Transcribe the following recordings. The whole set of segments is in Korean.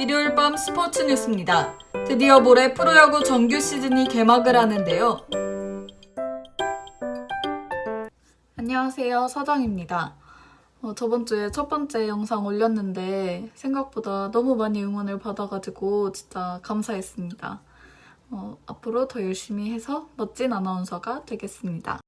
일요일 밤 스포츠 뉴스입니다. 드디어 모레 프로야구 정규 시즌이 개막을 하는데요. 안녕하세요. 서정입니다. 어, 저번 주에 첫 번째 영상 올렸는데 생각보다 너무 많이 응원을 받아가지고 진짜 감사했습니다. 어, 앞으로 더 열심히 해서 멋진 아나운서가 되겠습니다.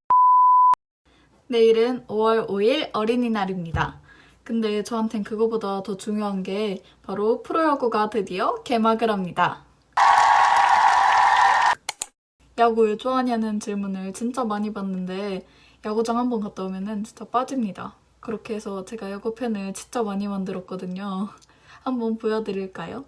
내일은 5월 5일 어린이날입니다. 근데 저한텐 그거보다 더 중요한 게 바로 프로야구가 드디어 개막을 합니다. 야구 왜 좋아하냐는 질문을 진짜 많이 받는데 야구장 한번 갔다 오면은 진짜 빠집니다. 그렇게 해서 제가 야구 팬을 진짜 많이 만들었거든요. 한번 보여드릴까요?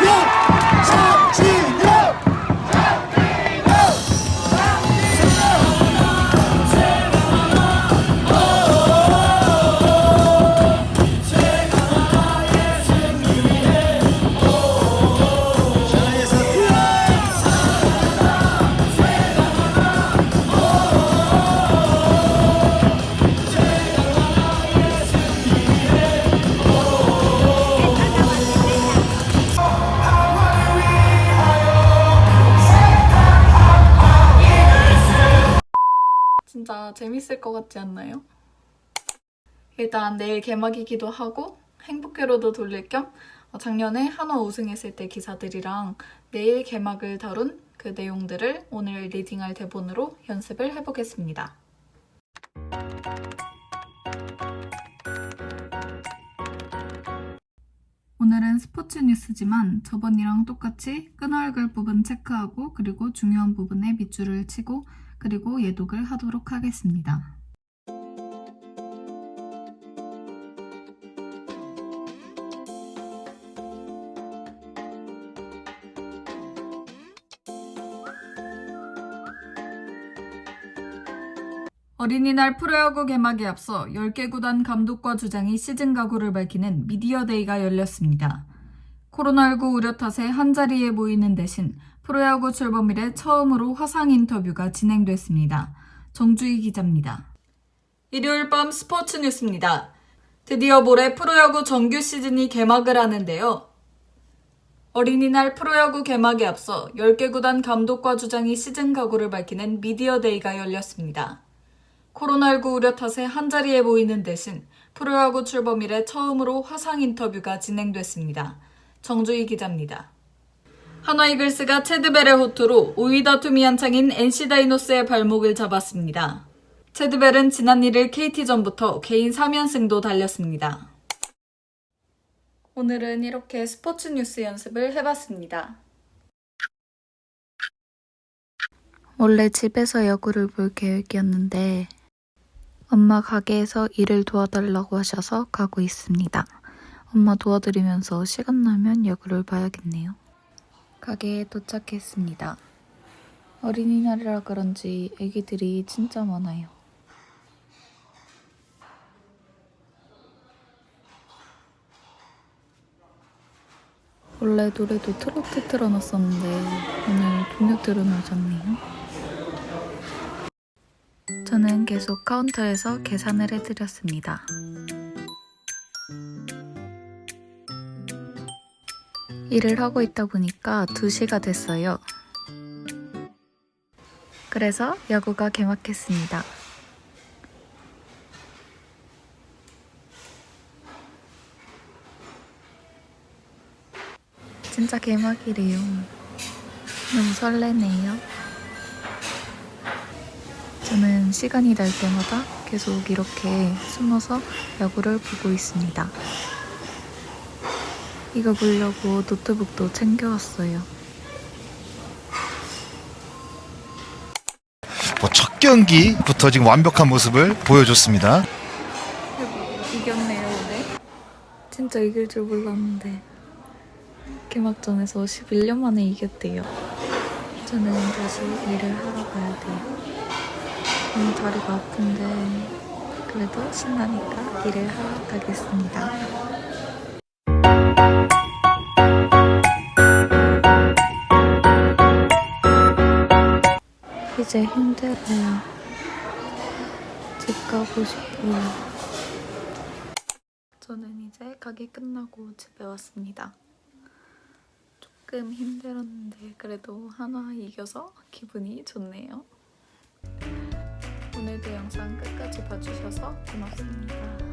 장준영! 진짜 재밌을 것 같지 않나요? 일단 내일 개막이기도 하고 행복회로도 돌릴 겸 어, 작년에 한화 우승했을 때 기사들이랑 내일 개막을 다룬 그 내용들을 오늘 리딩할 대본으로 연습을 해보겠습니다. 오늘은 스포츠 뉴스지만 저번이랑 똑같이 끈얼글 부분 체크하고 그리고 중요한 부분에 밑줄을 치고 그리고 예독을 하도록 하겠습니다. 어린이날 프로야구 개막에 앞서 10개 구단 감독과 주장이 시즌 각오를 밝히는 미디어 데이가 열렸습니다. 코로나19 우려 탓에 한자리에 모이는 대신 프로야구 출범일에 처음으로 화상 인터뷰가 진행됐습니다. 정주희 기자입니다. 일요일 밤 스포츠 뉴스입니다. 드디어 모레 프로야구 정규 시즌이 개막을 하는데요. 어린이날 프로야구 개막에 앞서 10개 구단 감독과 주장이 시즌 각오를 밝히는 미디어데이가 열렸습니다. 코로나19 우려 탓에 한자리에 모이는 대신 프로야구 출범일에 처음으로 화상 인터뷰가 진행됐습니다. 정주희 기자입니다. 한화 이글스가 체드벨의 호투로 5위 다툼이 한창인 NC 다이노스의 발목을 잡았습니다. 체드벨은 지난 1일 KT전부터 개인 3연승도 달렸습니다. 오늘은 이렇게 스포츠 뉴스 연습을 해봤습니다. 원래 집에서 야구를 볼 계획이었는데 엄마 가게에서 일을 도와달라고 하셔서 가고 있습니다. 엄마 도와드리면서 시간 나면 야구를 봐야겠네요. 가게에 도착했습니다. 어린이날이라 그런지 애기들이 진짜 많아요. 원래 노래도 트로트 틀어놨었는데 오늘 동요 틀어놓으셨네요. 저는 계속 카운터에서 계산을 해드렸습니다. 일을 하고 있다 보니까 2시가 됐어요. 그래서 야구가 개막했습니다. 진짜 개막이래요. 너무 설레네요. 저는 시간이 날 때마다 계속 이렇게 숨어서 야구를 보고 있습니다. 이거 보려고 노트북도 챙겨왔어요. 뭐 첫 경기부터 지금 완벽한 모습을 보여줬습니다. 이겼네요, 오늘. 진짜 이길 줄 몰랐는데. 개막전에서 11년 만에 이겼대요. 저는 다시 일을 하러 가야 돼요. 오늘 다리가 아픈데, 그래도 신나니까 일을 하러 가겠습니다. 이제 힘들어요. 집 가고 싶어요. 저는 이제 가게 끝나고 집에 왔습니다. 조금 힘들었는데 그래도 하나 이겨서 기분이 좋네요. 오늘도 영상 끝까지 봐주셔서 고맙습니다.